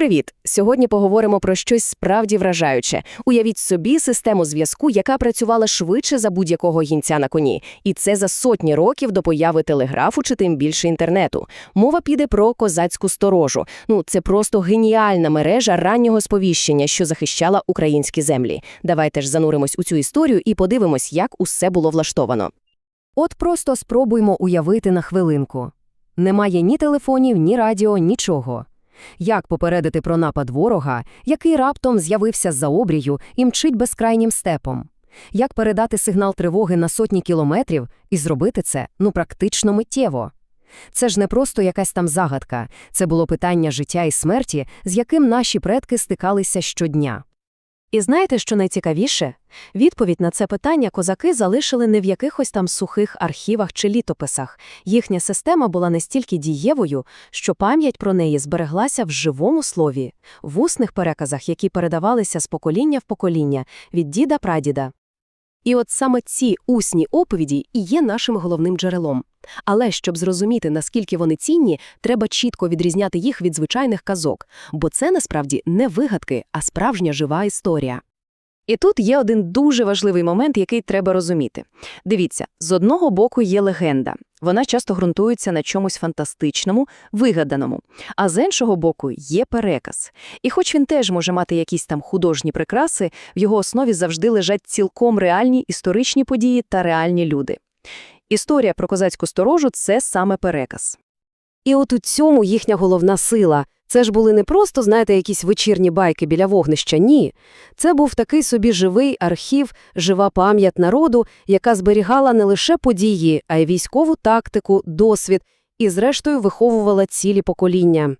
Привіт! Сьогодні поговоримо про щось справді вражаюче. Уявіть собі систему зв'язку, яка працювала швидше за будь-якого гінця на коні. І це за сотні років до появи телеграфу чи тим більше інтернету. Мова піде про козацьку сторожу. Ну, це просто геніальна мережа раннього сповіщення, що захищала українські землі. Давайте ж зануримось у цю історію і подивимось, як усе було влаштовано. От просто спробуймо уявити на хвилинку. Немає ні телефонів, ні радіо, нічого. Як попередити про напад ворога, який раптом з'явився з-за обрію і мчить безкрайнім степом? Як передати сигнал тривоги на сотні кілометрів і зробити це, ну, практично миттєво? Це ж не просто якась там загадка, це було питання життя і смерті, з яким наші предки стикалися щодня. І знаєте, що найцікавіше? Відповідь на це питання козаки залишили не в якихось там сухих архівах чи літописах. Їхня система була настільки дієвою, що пам'ять про неї збереглася в живому слові, в усних переказах, які передавалися з покоління в покоління, від діда прадіда. І от саме ці усні оповіді і є нашим головним джерелом. Але щоб зрозуміти, наскільки вони цінні, треба чітко відрізняти їх від звичайних казок, бо це насправді не вигадки, а справжня жива історія. І тут є один дуже важливий момент, який треба розуміти. Дивіться, з одного боку є легенда. Вона часто ґрунтується на чомусь фантастичному, вигаданому, а з іншого боку є переказ. І хоч він теж може мати якісь там художні прикраси, в його основі завжди лежать цілком реальні історичні події та реальні люди. Історія про козацьку сторожу це саме переказ. І от у цьому їхня головна сила. Це ж були не просто, знаєте, якісь вечірні байки біля вогнища, ні. Це був такий собі живий архів, жива пам'ять народу, яка зберігала не лише події, а й військову тактику, досвід і, зрештою, виховувала цілі покоління.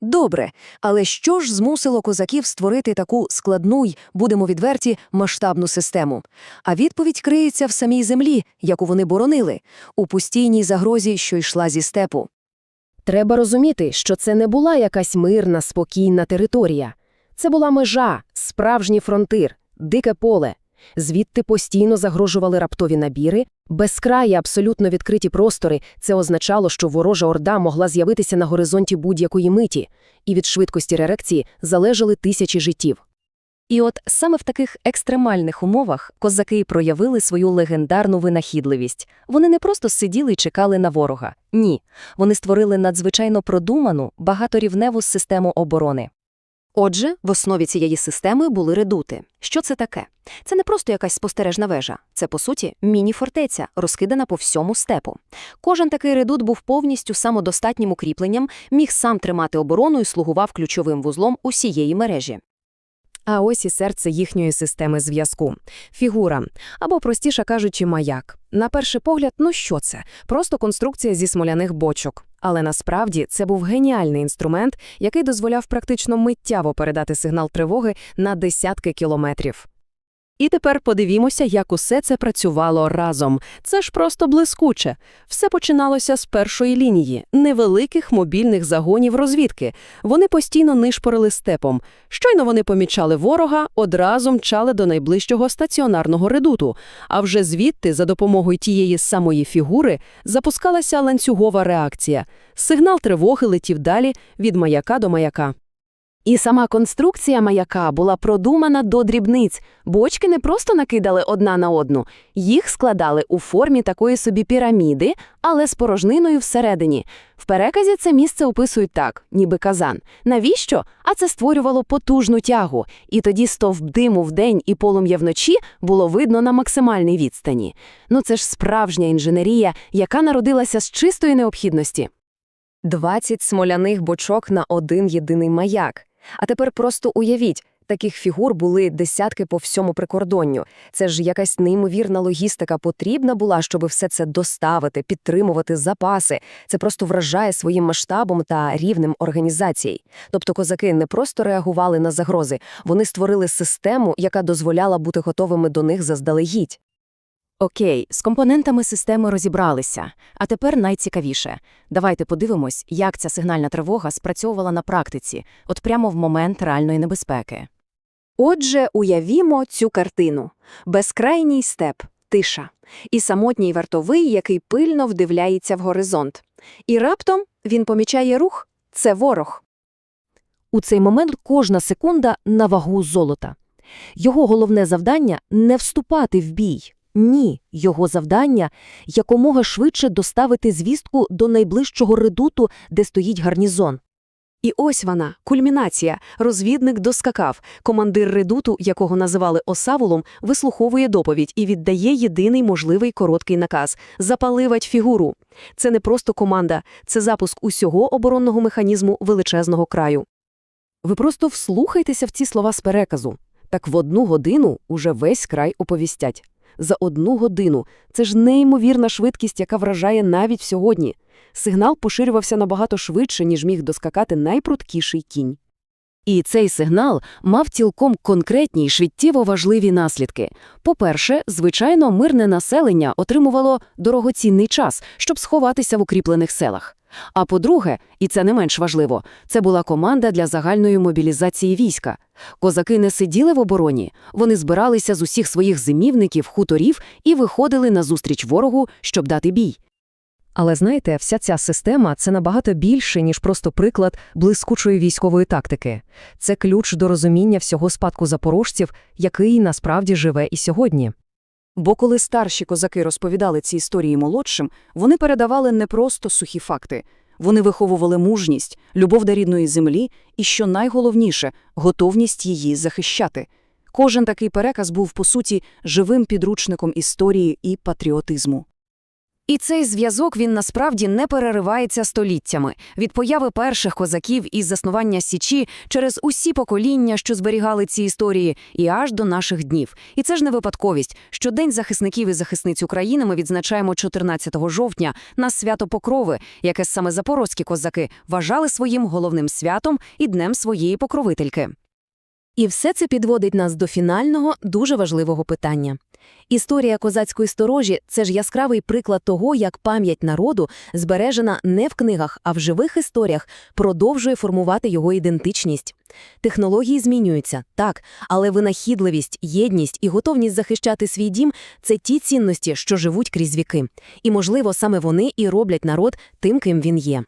Добре, але що ж змусило козаків створити таку складну й, будемо відверті, масштабну систему? А відповідь криється в самій землі, яку вони боронили, у постійній загрозі, що йшла зі степу. Треба розуміти, що це не була якась мирна, спокійна територія. Це була межа, справжній фронтир, дике поле. Звідти постійно загрожували раптові набіри, безкраї абсолютно відкриті простори. Це означало, що ворожа орда могла з'явитися на горизонті будь-якої миті, і від швидкості реакції залежали тисячі життів. І от саме в таких екстремальних умовах козаки проявили свою легендарну винахідливість. Вони не просто сиділи і чекали на ворога. Ні, вони створили надзвичайно продуману, багаторівневу систему оборони. Отже, в основі цієї системи були редути. Що це таке? Це не просто якась спостережна вежа, це, по суті, міні-фортеця, розкидана по всьому степу. Кожен такий редут був повністю самодостатнім укріпленням, міг сам тримати оборону і слугував ключовим вузлом усієї мережі. А ось і серце їхньої системи зв'язку. Фігура, або, простіше кажучи, маяк. На перший погляд, ну що це? Просто конструкція зі смоляних бочок. Але насправді це був геніальний інструмент, який дозволяв практично миттєво передати сигнал тривоги на десятки кілометрів. І тепер подивімося, як усе це працювало разом. Це ж просто блискуче. Все починалося з першої лінії, невеликих мобільних загонів розвідки. Вони постійно нишпорили степом. Щойно вони помічали ворога, одразу мчали до найближчого стаціонарного редуту. А вже звідти, за допомогою тієї самої фігури, запускалася ланцюгова реакція. Сигнал тривоги летів далі від маяка до маяка. І сама конструкція маяка була продумана до дрібниць. Бочки не просто накидали одна на одну, їх складали у формі такої собі піраміди, але з порожниною всередині. В переказі це місце описують так, ніби казан. Навіщо? А це створювало потужну тягу, і тоді стовп диму вдень і полум'я вночі було видно на максимальній відстані. Ну це ж справжня інженерія, яка народилася з чистої необхідності. 20 смоляних бочок на один єдиний маяк. А тепер просто уявіть, таких фігур були десятки по всьому прикордонню. Це ж якась неймовірна логістика потрібна була, щоб все це доставити, підтримувати запаси. Це просто вражає своїм масштабом та рівнем організацій. Тобто козаки не просто реагували на загрози, вони створили систему, яка дозволяла бути готовими до них заздалегідь. Окей, з компонентами системи розібралися. А тепер найцікавіше. Давайте подивимось, як ця сигнальна тривога спрацьовувала на практиці, от прямо в момент реальної небезпеки. Отже, уявімо цю картину безкрайній степ, тиша, і самотній вартовий, який пильно вдивляється в горизонт. І раптом він помічає рух це ворог. У цей момент кожна секунда на вагу золота. Його головне завдання – не вступати в бій. Ні, його завдання – якомога швидше доставити звістку до найближчого редуту, де стоїть гарнізон. І ось вона, кульмінація. Розвідник доскакав. Командир редуту, якого називали Осавулом, вислуховує доповідь і віддає єдиний можливий короткий наказ – запаливать фігуру. Це не просто команда, це запуск усього оборонного механізму величезного краю. Ви просто вслухайтеся в ці слова з переказу. Так в одну годину уже весь край оповістять. За одну годину. Це ж неймовірна швидкість, яка вражає навіть сьогодні. Сигнал поширювався набагато швидше, ніж міг доскакати найпруткіший кінь. І цей сигнал мав цілком конкретні й швидтєво важливі наслідки. По-перше, звичайно, мирне населення отримувало дорогоцінний час, щоб сховатися в укріплених селах. А по-друге, і це не менш важливо, це була команда для загальної мобілізації війська. Козаки не сиділи в обороні, вони збиралися з усіх своїх зимівників, хуторів і виходили назустріч ворогу, щоб дати бій. Але знаєте, вся ця система – це набагато більше, ніж просто приклад блискучої військової тактики. Це ключ до розуміння всього спадку запорожців, який насправді живе і сьогодні. Бо коли старші козаки розповідали ці історії молодшим, вони передавали не просто сухі факти. Вони виховували мужність, любов до рідної землі і, що найголовніше, готовність її захищати. Кожен такий переказ був, по суті, живим підручником історії і патріотизму. І цей зв'язок він насправді не переривається століттями. Від появи перших козаків із заснування Січі через усі покоління, що зберігали ці історії, і аж до наших днів. І це ж не випадковість, що День захисників і захисниць України ми відзначаємо 14 жовтня на свято Покрови, яке саме запорозькі козаки вважали своїм головним святом і днем своєї покровительки. І все це підводить нас до фінального, дуже важливого питання. Історія козацької сторожі – це ж яскравий приклад того, як пам'ять народу, збережена не в книгах, а в живих історіях, продовжує формувати його ідентичність. Технології змінюються, так, але винахідливість, єдність і готовність захищати свій дім – це ті цінності, що живуть крізь віки. І, можливо, саме вони і роблять народ тим, ким він є.